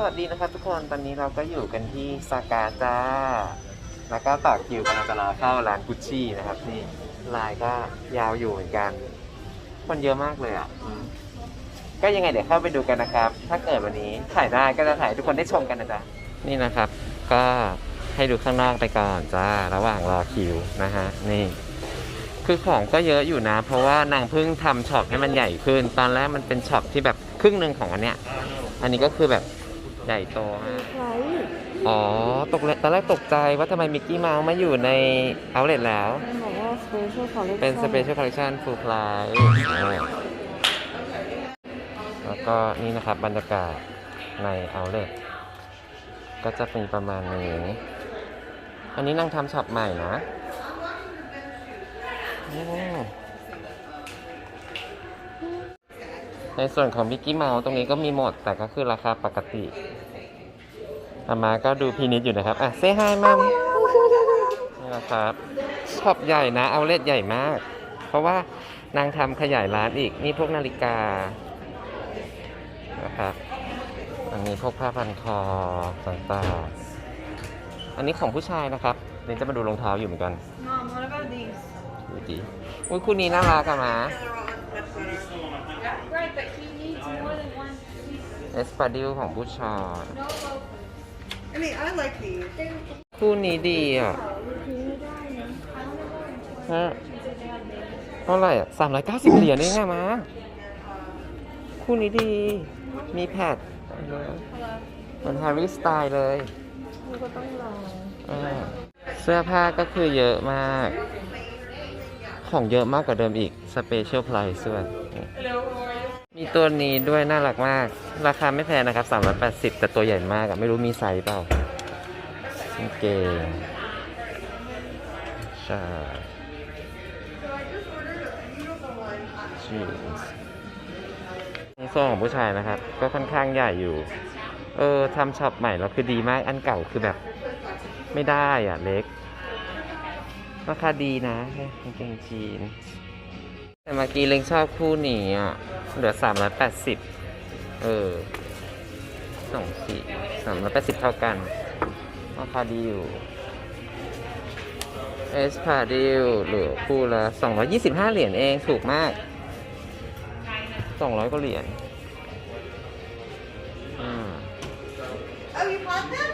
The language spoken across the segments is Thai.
สวัสดีนะครับทุกคนตอนนี้เราก็อยู่กันที่ซากาจ้า แล้วก็ต่อคิวกำลังจะรอเข้าร้านกุชชี่นะครับนี่ลายก็ยาวอยู่เหมือนกัน คนเยอะมากเลยอะก็ยังไงเดี๋ยวเข้าไปดูกันนะครับ ถ้าเกิดวันนี้ถ่ายได้ก็จะถ่ายทุกคนได้ชมกันนะจ๊ะนี่นะครับ ก็ให้ดูข้างนอกไปก่อนจ้าระหว่างรอคิวนะฮะนี่ คือของก็เยอะอยู่นะ เพราะว่านางเพิ่งทำช็อปให้มันใหญ่ขึ้น ตอนแรกมันเป็นช็อปที่แบบครึ่งหนึ่งของอันเนี้ย อันนี้ก็คือแบบ ใหญ่โตมากใครอ๋อ ตกเลยตอนแรกตกใจว่าทำไมมิกกี้เมาส์มาอยู่ในเอาเล t แล้วมันบอกว่า special collection เป็น Special Collection Full Price แล้วก็นี่นะครับบรรยากาศในเอาเล t ก็จะเป็นประมาณนี้ อันนี้นางทำช็อปใหม่นะอืมในส่วนของมิกกี้เมาส์ตรงนี้ก็มีหมด แต่ก็คือราคาปกติ อามาก็ดูพีนิดอยู่นะครับ อะเซฮายมัมนี่นะครับช็อปใหญ่นะ เอาเลทใหญ่มาก เพราะว่านางทำขยายร้านอีก นี่พวกนาฬิกา นะครับ อันนี้พวกผ้าพันคอต่างๆ อันนี้ของผู้ชายนะครับเดี๋ยวจะมาดูรองเท้าอยู่เหมือนกัน Mom what about these ดูดิอุ้ยคู่นี้น่ารักอะมา right but he needs more than one piece เอสปาดิลของผู้ชาย no I mean, I like these. คู่นี้ดีอะทิ้งไม่ได้นะฮะเท่าไหร่อะสามร้อยเก้าสิบเหรียญเองอะมา คู่นี้ดี มีแพดเหมือนฮร์รี่สไตล์เลยก็ต้องลองเสื้อผ้าก็คือเยอะมาก ของเยอะมากกว่าเดิมอีก สเปเชียลไพรส์ด้วย มีตัวนี้ด้วยน่ารักมาก ราคาไม่แพงนะครับ 380 แต่ตัวใหญ่มากอะไม่รู้มีไซส์เปล่ากางเกงใช่จีนส์ในโซนของผู้ชายนะครับ ก็ค่อนข้างใหญ่อยู่ เออทำช็อปใหม่แล้วคือดีมากอันเก่าคือแบบ ไม่ได้อะเล็ก ราคาดีนะกางเกงจีน แต่เมื่อกี้เล็งชอบคู่นี้อะ เหลือ380เออสองสี่สามร้อยแปดสิบเท่ากันราคาดีอยู่เอสพาดิลเหลือคู่ละ225เหรียญเองถูกมาก200กว่าเหรียญอืม Oh, you had them?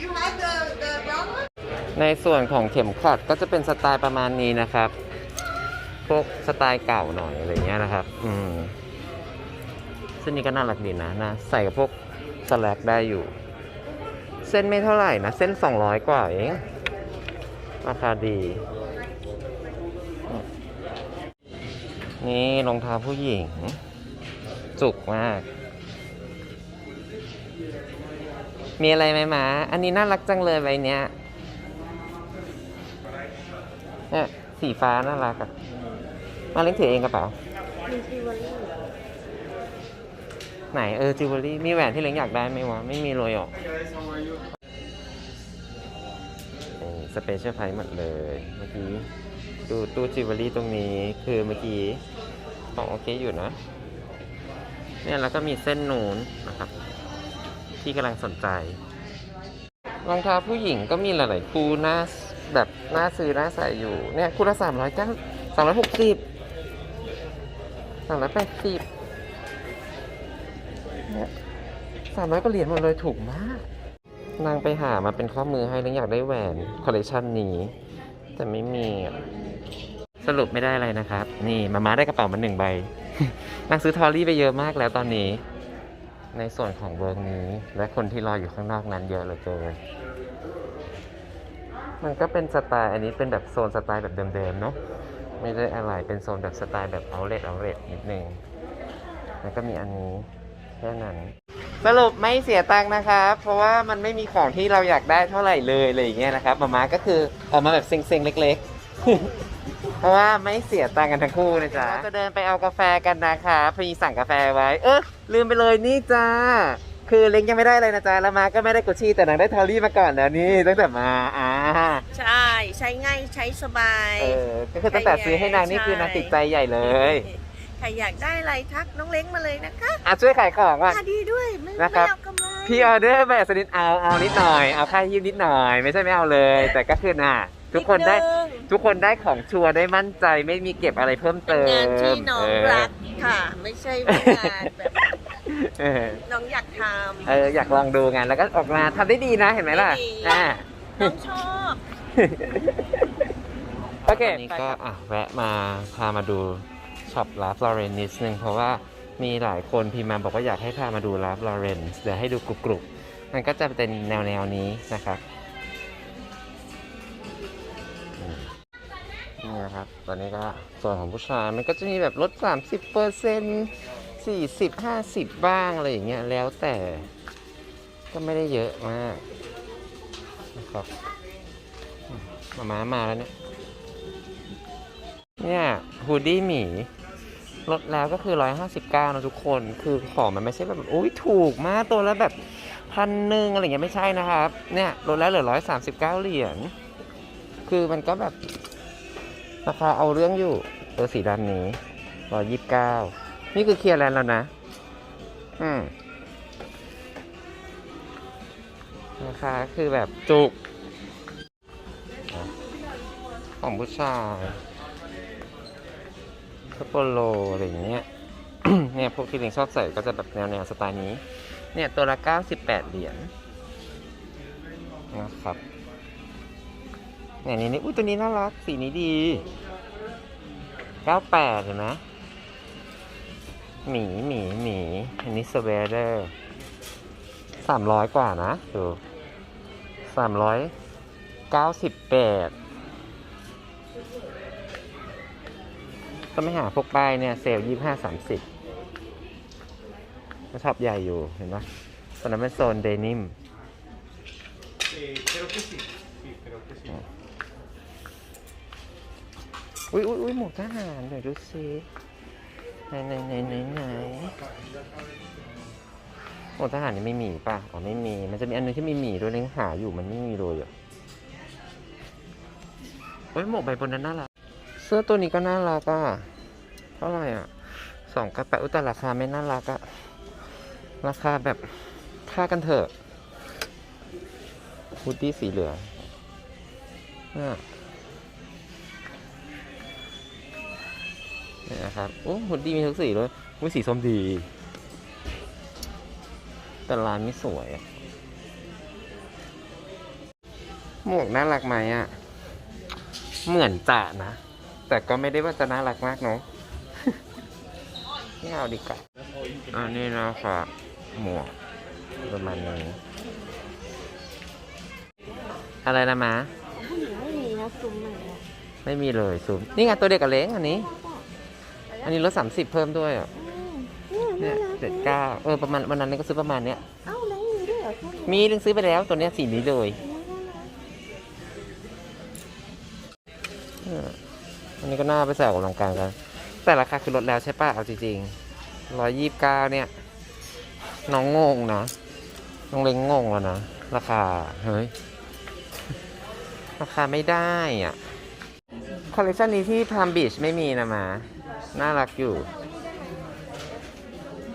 You had the, the brown one? ในส่วนของเข็มขัดก็จะเป็นสไตล์ประมาณนี้นะครับ พวกสไตล์เก่าหน่อยอะไรเงี้ยนะครับ อืมเส้นนี้ก็น่ารักดีนะนะ ใส่กับพวกสแลกได้อยู่ เส้นไม่เท่าไหร่นะ เส้น 200 กว่าเอง ราคาดี นี่รองเท้าผู้หญิง จุกมาก มีอะไรไหมมา อันนี้น่ารักจังเลยใบเนี้ยเนี่ยสีฟ้าน่ารักอะ มาเล่นถือเองกระเป๋า มีจิวเวลรี่ไหนเออจิวเวลรี่มีแหวนที่เล้งอยากได้ไหมวะ ไม่มีเลยหรอกสเปเชียลไพรส์หมดเลย เมื่อกี้ดูตู้จิวเวลรี่ตรงนี้คือเมื่อกี้ของโอเคอยู่นะ เนี่ยแล้วก็มีเส้นนูนนะครับ ที่กำลังสนใจรองเท้าผู้หญิงก็มีหลาย ๆ คู่น่าแบบน่าซื้อน่าใส่อยู่เนี่ยคู่ละสามร้อยเก้าสามร้อยหกสิบ สามร้อยแปดสิบเนี่ยสามร้อยก็เหรียญหมดเลยถูกมาก นางไปหามาเป็นข้อมือให้แล้วอยากได้แหวนคอลเลคชันนี้ แต่ไม่มีสรุปไม่ได้อะไรนะครับ นี่มาม่าได้กระเป๋ามาหนึ่งใบนางซื้อทอรี่ไปเยอะมากแล้วตอนนี้ ในส่วนของเวิร์กนี้ และคนที่รออยู่ข้างนอกนั้นเยอะเหลือเกินมันก็เป็นสไตล์อันนี้เป็นแบบโซนสไตล์แบบเดิมๆเนาะ ไม่ได้อะไรเป็นโซนแบบสไตล์แบบเอาเล t เอาเล t นิดนึงแล้วก็มีอันนี้แค่นั้น สรุปไม่เสียตังค์นะครับ เพราะว่ามันไม่มีของที่เราอยากได้เท่าไหร่เลยอะไรอย่างเงี้ยนะครับมาม่าก็คือออกมาแบบเซ็งๆเล็ก ๆเพราะว่าไม่เสียตังค์กันทั้งคู่นะจ๊ะจะเดินไปเอากาแฟกันนะคะพี่สั่งกาแฟไว้ เออลืมไปเลยนี่จ้า คือเล้งยังไม่ได้เลยนะจ๊ะแล้วมาก็ไม่ได้กุชชี่แต่นางได้ทอรี่มาก่อนแล้วนี่ตั้งแต่มาอ่าใช่ใช้ง่ายใช้สบายเออก็คือตั้งแต่ซื้อให้นางนี่คือนางติดใจใหญ่เลยขรอยากได้อะไรทักน้องเล้งมาเลยนะคะอะช่วยขายของว่ะค่าดีด้วยไม่นะคไม่รับเอากำไรพี่ออเดอร์แบบสนิทเอาเอานิดหน่อยเอาค่ายิบนิดหน่อย ไม่ใช่ไม่เอาเลย แต่ก็คือน่ะทุกคนได้ดนึงทุกคนได้ของชัวร์ได้มั่นใจไม่มีเก็บอะไรเพิ่มเป็นเติมงานที่น้องเออรักค่ะ ไม่ใช่ว่างานแบบ เออน้องอยากทเอออยากลองดูงานแล้วก็ออกมาทำได้ดีนะเห็นไหมล่ะได้ดี อ่าำน้องชอบ โอเคนี่ก็อะแวะมาพามาดูช็อปลาฟลอเรนนิดนึงเพราะว่ามีหลายคนพิมพ์มาบอกว่าอยากให้พามาดูลาฟลอเรนเดี๋ยวให้ดูกรุบๆมันก็จะเป็นแนวแนวๆนี้นะครับอืมนี่นะครับ ตอนนี้ก็ส่วนของผู้ชายมันก็จะมีแบบลด 30เปอร์เซ็นต์ 40 50 บ้าง อะไรอย่างเงี้ยแล้วแต่ก็ไม่ได้เยอะมากนะครับมามามาแล้วเนี่ย เนี่ยฮูดี้หมีลดแล้วก็คือ 159นะทุกคน คือของมันไม่ใช่แบบอุ้ยถูกมากตัวและแบบพันหนึ่งอะไรเงี้ยไม่ใช่นะครับ เนี่ยลดแล้วเหลือ 139 เหรียญ คือมันก็แบบราคาเอาเรื่องอยู่ตัวสีดำนี้ 129 นี่คือเคลียร์แลนด์แล้วนะ อืมราคาคือแบบจุก ของผู้ชายคาโปโลอะไรอย่างเงี้ย เนี่ย พวกที่เลิงชอบใส่ก็จะแบบแนวแนวสไตล์นี้ เนี่ย ตัวละ98 เหรียญนะครับเนี่ยนี่นี่อุ้ยตัวนี้น่ารัก สีนี้ดี 98 เห็นไหม หมีหมีหมีอันนี้สเวเดอร์สามร้อยกว่านะ ดูสามร้อยเก้าสิบแปดก็ไม่หาพวกป้ายเนี่ย เซลยี่ห้าสามสิบก็ชอบใหญ่อยู่เห็นไหมตอนนั้นเป็นโซนเดนิม Eh, creo que sí, sí, creo que sí. อุ้ยอุ้ยอุ้ยหมวกทหารเดี๋ยวดูสิ ไหนไหนไหนไหนไหนหมวกทหารนี่ไม่มีป่ะ อ๋อไม่มี มันจะมีอันนึงที่มีหมีด้วยเล้งหาอยู่มันไม่มีเลยอะเฮ้ยหมวกใบบนนั้นน่ารัก เสื้อตัวนี้ก็น่ารักอะ เท่าไหร่อะสองกระแปะอุยแต่ราคาไม่น่ารักอะ ราคาแบบค่ากันเถอะฮูดดี้สีเหลืองเนี่ย นี่ยนะครับโอ้ฮูดดี้มีทุกสีเลยอุ้ยสีส้มดี แต่ร้านไม่สวยอะหมวกน่ารักไหมอะ เหมือนจะนะ แต่ก็ไม่ได้ว่าจะน่ารักมากเนาะไม่เอาดีกว่าอันนี้นะครับหมวกประมาณนี้อะไรนะมะผู้หญิงไม่มีนะซุ้มไหนอะไม่มีเลยซูมนี่ไงตัวเด็กกับเล้งอันนี้ อันนี้ลดสามสิบเพิ่มด้วยอะอืมเนี่เนี่ยยน่ารักเจ็ดเก้าเออประมาณวันนั้นนี่ก็ซื้อประมาณเนี้ยเอ้าแล้วมีด้วยเหรอแค่นี้มีลึงซื้อไปแล้วตัวเนี้ยสีนี้เลยเอออันนี้ก็น่าไปใส่ออกกำลังกายกัน แต่ราคาคือลดแล้วใช่ป่ะเอาจริงๆร้อยยี่สิบเก้าเนี่ย น้องงงนะน้องเล้งงงแล้วนะราคาเฮ้ยราคาไม่ได้อะคอลเลคชันนี้ที่พามบีชไม่มีนะมา น่ารักอยู่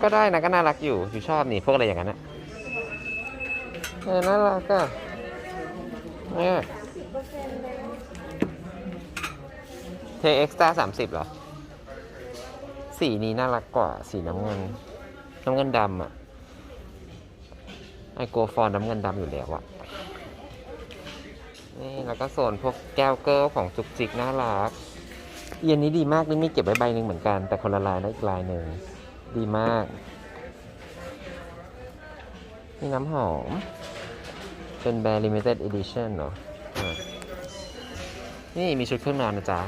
ก็ได้นะก็น่ารักอยู่อยู่ชอบนี่พวกอะไรอย่างนั้นอะเออน่ารักอะเนี่ยเทเอ็กซ์ตาสามสิบเหรอ สีนี้น่ารักกว่า สีน้ำเงิน น้ำเงินดำอะไอโกฟอนน้ำเงินดำอยู่แล้วอะนี่แล้วก็โซนพวกแก้วเกิลของจุกจิกน่ารัก เย็นนี้ดีมากนี่มีเก็บไว้ใบหนึ่งเหมือนกัน แต่คนละลายนะอีกลายหนึ่งดีมาก นี่น้ำหอม เป็นแบรนด์ limited edition เนอะนี่มีชุดเครื่องนอนนะจ๊ะ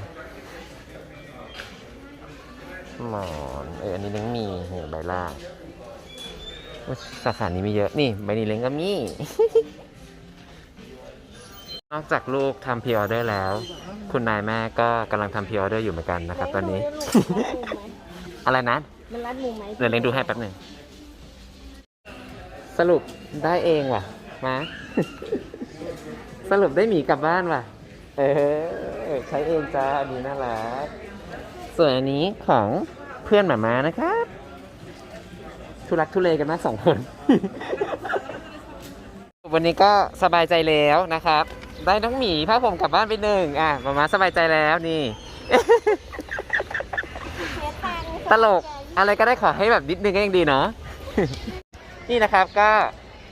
หมอนเอออันนี้เล้งมีเนี่ยใบล่างสาขานี้มีเยอะ นี่ใบนี้เล้งก็มี นอกจากลูกทำพ r ออเดอร์แล้ว คุณนายแม่ก็กำลังทำพ r ออเดอร์อยู่เหมือนกันนะครับตอนนี้ อะไรนะ มันรัดมุมไหมเดี๋ยวเล้งดูให้แป๊บหนึ่ง สรุปได้เองว่ะ มา สรุปได้หมีกลับบ้านว่ะ เออ ใช้เองจ้าอันนี้น่ารัก ส่วนอันนี้ของพพื่อนหมามานะครับ ทุลักทุเลกันมากสองคน วันนี้ก็สบายใจแล้วนะครับ ได้น้องหมีพาผมกลับบ้านไปหนึ่งอะหมามาสบายใจแล้วนี่ ตลกอะไรก็ได้ขอให้แบบนิดนึงก็ยังดีเนาะ นี่นะครับก็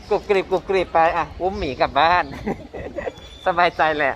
กรุบกริบกรุบกริบไปอะอุ้มหมีกลับบ้าน สบายใจแหละ